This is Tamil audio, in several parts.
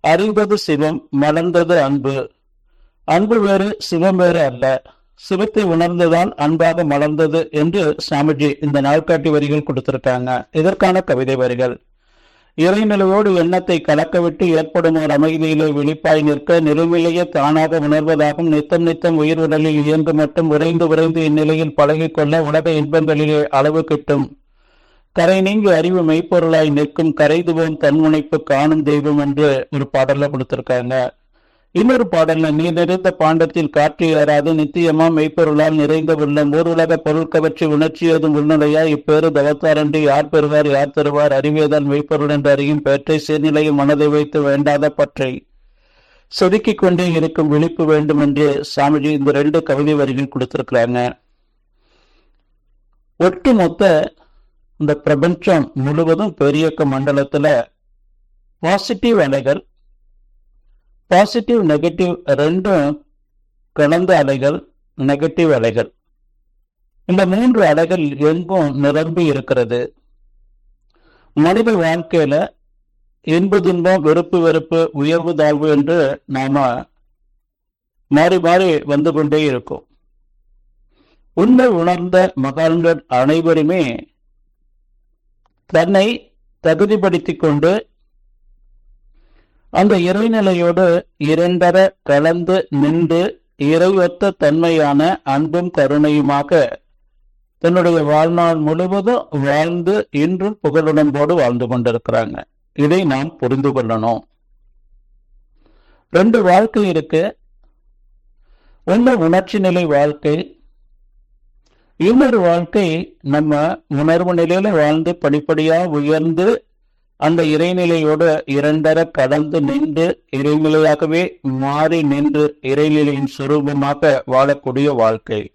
அறிந்தது சிவம் மலர்ந்தது அன்பு. அன்பு வேறு சிவம் வேறு அல்ல. சிவத்தை உணர்ந்துதான் அன்பாக மலர்ந்தது என்று சாமிஜி இந்த நாள்காட்டி வரிகள் கொடுத்திருக்காங்க. இதற்கான கவிதை வரிகள். இறைநிலையோடு எண்ணத்தை கலக்கவிட்டு ஏற்படும் ஒரு அமைதியிலே விழிப்பாய் நிற்க நிறுவிலேயே தானாக உணர்வதாகும் நித்தம் நித்தம் உயிர் உடலில் இயங்கு மட்டும் விரைந்து விரைந்து இந்நிலையில் பழகிக்கொள்ள உலக இன்பங்களிலே அளவு கிட்டும். கரை நீங்கி அறிவு மெய்ப்பொருளாய் நிற்கும் கரைதுவோம் தன்முனைப்பு காணும் தெய்வம் என்று ஒரு பாடல்ல கொடுத்திருக்காங்க. இன்னொரு பாடல்ல நீ நிறைந்த பாண்டத்தில் காற்று ஏறாது நித்தியமா மெய்ப்பொருளால் நிறைந்த உள்ளம். ஊருலக பொருள் கவர்ச்சி உணர்ச்சியதும் உள்நிலையா இப்பேரு தவத்தாரன்றி யார் பெறுவார் யார் தருவார்? அறிவியதால் மெய்ப்பொருள் என்று அறியும் பேற்றை சீர்நிலையும் மனதை வைத்து வேண்டாத பற்றை. சொதுக்கிக் கொண்டே இருக்கும் விழிப்பு வேண்டும் என்று சாமிஜி இந்த ரெண்டு கவிதை வரிகள் கொடுத்திருக்கிறாங்க. ஒட்டுமொத்த இந்த பிரபஞ்சம் முழுவதும் பெரியக்க மண்டலத்துல பாசிட்டிவ் அலைகள் பாசிட்டிவ் நெகட்டிவ் ரெண்டும் கலந்த அலைகள் நெகட்டிவ் அலைகள். இந்த மூன்று அலைகள் எங்கும் நிரம்பி இருக்கிறது. மனித வாழ்க்கையில இன்பு துன்பம் வெறுப்பு வெறுப்பு உயர்வு தாழ்வு என்று நாம மாறி மாறி வந்து கொண்டே இருக்கும். உண்மை உணர்ந்த மகான்கள் அனைவருமே தன்னை தகுதிப்படுத்திக் கொண்டு அந்த இறைநிலையோடு இரண்டர கலந்து நின்று இறைவற்ற தன்மையான அன்பும் கருணையுமாக தன்னுடைய வாழ்நாள் முழுவதும் வாழ்ந்து இன்றும் புகழுடன்போடு வாழ்ந்து கொண்டிருக்கிறாங்க. இதை நாம் புரிந்து கொள்ளணும். ரெண்டு வாழ்க்கை இருக்கு. ஒன்று உணர்ச்சி நிலை வாழ்க்கை இன்னொரு வாழ்க்கை நம்ம உணர்வு நிலையில வாழ்ந்து படிப்படியா உயர்ந்து அந்த இறைநிலையோட இரண்டர கடந்து நின்று இறைநிலையாகவே மாறி நின்று இறைநிலையின் சுரூபமாக வாழக்கூடிய வாழ்க்கை.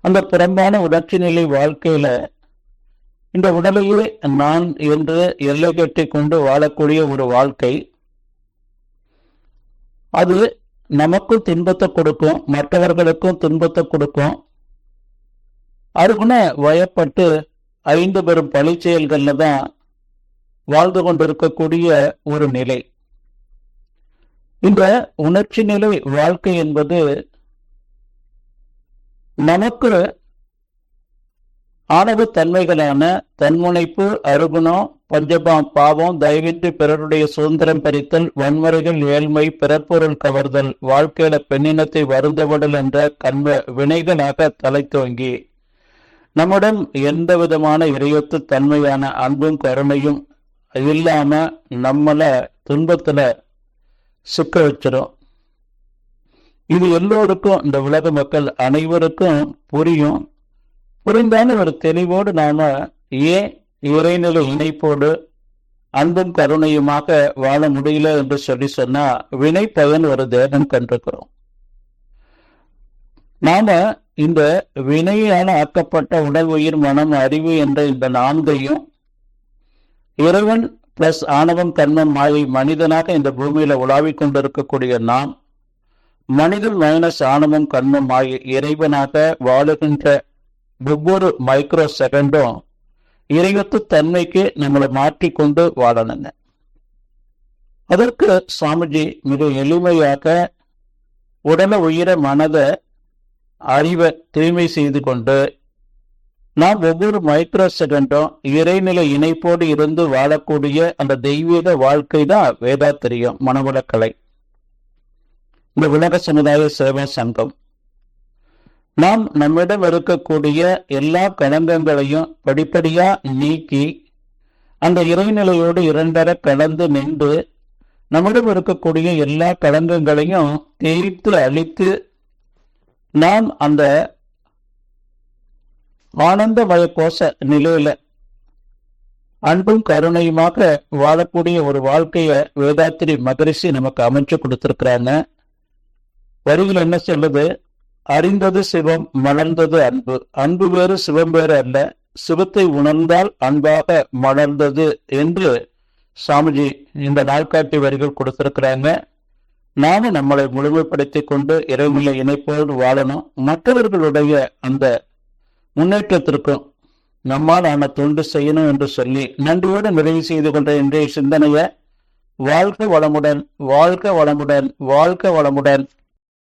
அந்த பிறம்பான உணர்ச்சி நிலை வாழ்க்கையில இந்த உடலையே நான் என்று எல்லை கட்டி கொண்டு வாழக்கூடிய ஒரு வாழ்க்கை. அது நமக்கும் துன்பத்தை கொடுக்கும் மற்றவர்களுக்கும் துன்பத்தை கொடுக்கும் அதுக்குன்னு வயப்பட்டு ஐந்து பெரும் பழி செயல்கள்ல தான் வாழ்ந்து கொண்டிருக்கக்கூடிய ஒரு நிலை. இந்த உணர்ச்சி நிலை வாழ்க்கை என்பது நமக்கு ஆணவ தன்மைகளான தன்முனைப்பு அருகுணம் பஞ்சபாம் பாவம் தயவின்றி பிறருடைய சுதந்திரம் பறித்தல் வன்முறைகள் ஏழ்மை பிறப்பொருள் கவர்தல் வாழ்க்கையில பெண்ணினத்தை வருந்தவிடல் என்ற கண்ம வினைகளாக தலை தோங்கி நம்முடன் எந்த விதமான இறையொத்து தன்மையான அன்பும் கருணையும் இல்லாம நம்மளை துன்பத்துல சிக்க வச்சிடும் இது எல்லோருக்கும் இந்த உலக மக்கள் அனைவருக்கும் புரியும். புரிந்தாலும் ஒரு தெளிவோடு நாம ஏன் இறைநிலை இணைப்போடு அன்பும் கருணையுமாக வாழ முடியல என்று சொல்லி சொன்னா வினை பகன் ஒரு தேவன் கண்டிருக்கிறோம். நாம இந்த வினையால் ஆக்கப்பட்ட உடல் உயிர் மனம் அறிவு என்ற இந்த நான்கையும் இறைவன் பிளஸ் ஆணவம் தன்மம் மாயை மனிதனாக இந்த பூமியில உலாவிக் கொண்டிருக்கக்கூடிய நாம் மனிதன் மைனஸ் ஆணவம் கண்மம் மாயை இறைவனாக வாழுகின்ற ஒவ்வொரு மைக்ரோ செகண்டும் இறைவத்து தன்மைக்கு நம்மளை மாற்றிக்கொண்டு வாழணுங்க. அதற்கு சுவாமிஜி மிக எளிமையாக உடல உயிர மனதை அறிவை தூய்மை செய்து கொண்டு நாம் ஒவ்வொரு மைக்ரோ செகண்டும் இறைநிலை இணைப்போடு இருந்து வாழக்கூடிய அந்த தெய்வீக வாழ்க்கை தான் வேதா தெரியும் மனவளக்கலை. இந்த உலக சமுதாய சேவை சங்கம். நாம் நம்மிடம் இருக்கக்கூடிய எல்லா களங்கங்களையும் படிப்படியா நீக்கி அந்த இறைநிலையோடு இரண்டர கலந்து நின்று நம்மிடம் இருக்கக்கூடிய எல்லா களங்கங்களையும் தேய்த்து அழித்து நாம் அந்த ஆனந்தமய கோஷ நிலையில அன்பும் கருணையுமாக வாழக்கூடிய ஒரு வாழ்க்கைய வேதாத்திரி மகரிஷி நமக்கு அமைச்சு கொடுத்திருக்கிறாங்க. வரிகள் என்ன சொல்லுது? அறிந்தது சிவம் மலர்ந்தது அன்பு. அன்பு வேறு சிவம் வேறு அல்ல. சிவத்தை உணர்ந்தால் அன்பாக மலர்ந்தது என்று சாமிஜி இந்த நாட்காட்டி வரிகள் கொடுத்திருக்கிறாங்க. நானும் நம்மளை முழுமைப்படுத்திக் கொண்டு இறைமையை இணைப்போடு வாழணும். மற்றவர்களுடைய அந்த முன்னேற்றத்திற்கும் நம்மால் ஆன தொண்டு செய்யணும் என்று சொல்லி நன்றியோடு நிறைவு செய்து கொண்ட இன்றைய சிந்தனைய வாழ்க வளமுடன் வாழ்க வளமுடன் வாழ்க வளமுடன்.